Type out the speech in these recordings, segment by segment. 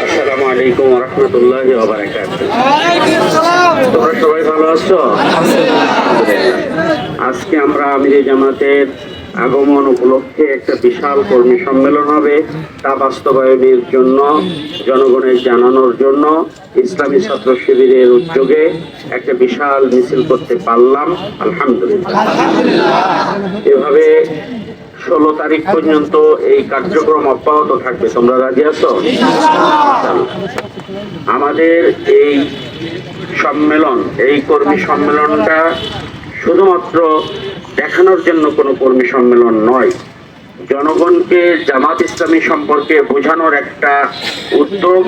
আসসালামু আলাইকুম রহমতুল্লাহ তোমরা সবাই ভালো আছো? আজকে আমরা আমিরি জামাতের আগমন উপলক্ষে একটা বিশাল কর্মী সম্মেলন হবে। তা বাস্তবায়নের জন্য, জনগণের জানানোর জন্য, ইসলামী ছাত্র শিবিরের উদ্যোগে একটা বিশাল মিছিল করতে পারলাম। আলহামদুলিল্লাহ। এভাবে ষোলো তারিখ পর্যন্ত এই কার্যক্রম অব্যাহত থাকবে। তোমরা রাজি আছো? আমাদের এই সম্মেলন, এই কর্মী সম্মেলনটা শুধুমাত্র দেখানোর জন্য কোনো কর্মী সম্মেলন নয়। জনগণকে জামাত ইসলামী সম্পর্কে বোঝানোর একটা উদ্যোগ,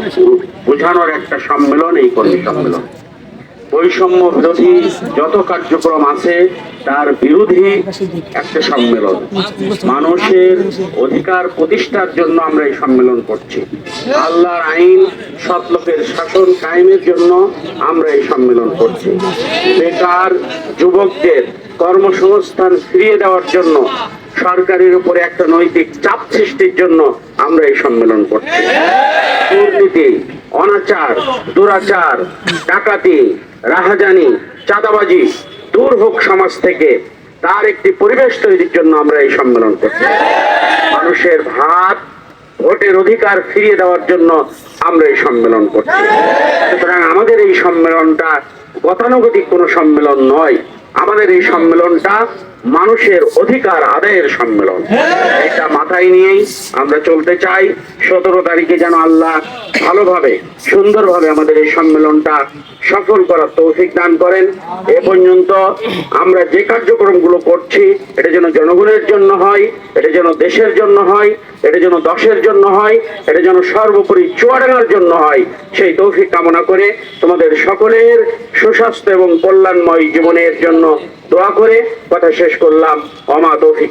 বোঝানোর একটা সম্মেলন এই কর্মী সম্মেলন। বৈষম্য বিরোধী যত কার্যক্রম আছে, তার বিরোধী একটা সম্মেলন। মানুষের অধিকার প্রতিষ্ঠার জন্য আমরা এই সম্মেলন করছি। আল্লাহর আইন, সৎ লোকের শাসন কায়েমের জন্য আমরা এই সম্মেলন করছি। বেকার যুবকদের কর্মসংস্থান ফিরিয়ে দেওয়ার জন্য, সরকারের উপরে একটা নৈতিক চাপ সৃষ্টির জন্য আমরা এই সম্মেলন করছি। দুর্নীতি অনাচার দুরাচার। ডাকাতি, রাহাজানি, চাঁদাবাজি দূর হোক সমাজ থেকে। তার একটি পরিবেশ তৈরির জন্য আমরা এই সম্মেলন করছি। মানুষের ভাত, ভোটের অধিকার ফিরিয়ে দেওয়ার জন্য আমরা এই সম্মেলন করছি। সুতরাং আমাদের এই সম্মেলনটা গতানুগতিক কোনো সম্মেলন নয়। আমাদের এই সম্মেলনটা মানুষের অধিকার আদায়ের সম্মেলন। এটা মাথায় নিয়েই আমরা চলতে চাই। সতেরো তারিখে যেন আল্লাহ ভালোভাবে সুন্দরভাবে আমাদের এই সম্মেলনটা সফল করার তৌফিক দান করেন। এ পর্যন্ত আমরা যে কার্যক্রমগুলো করছি এটা যেন জনগণের জন্য হয় এটা যেন দেশের জন্য হয় এটা যেন দশের জন্য হয় এটা যেন সর্বোপরি চুয়াডাঙ্গার জন্য হয় সেই তৌফিক কামনা করে তোমাদের সকলের সুস্বাস্থ্য এবং কল্যাণময় জীবনের জন্য দোয়া করে কথা শেষ করলাম অমা তৌফিক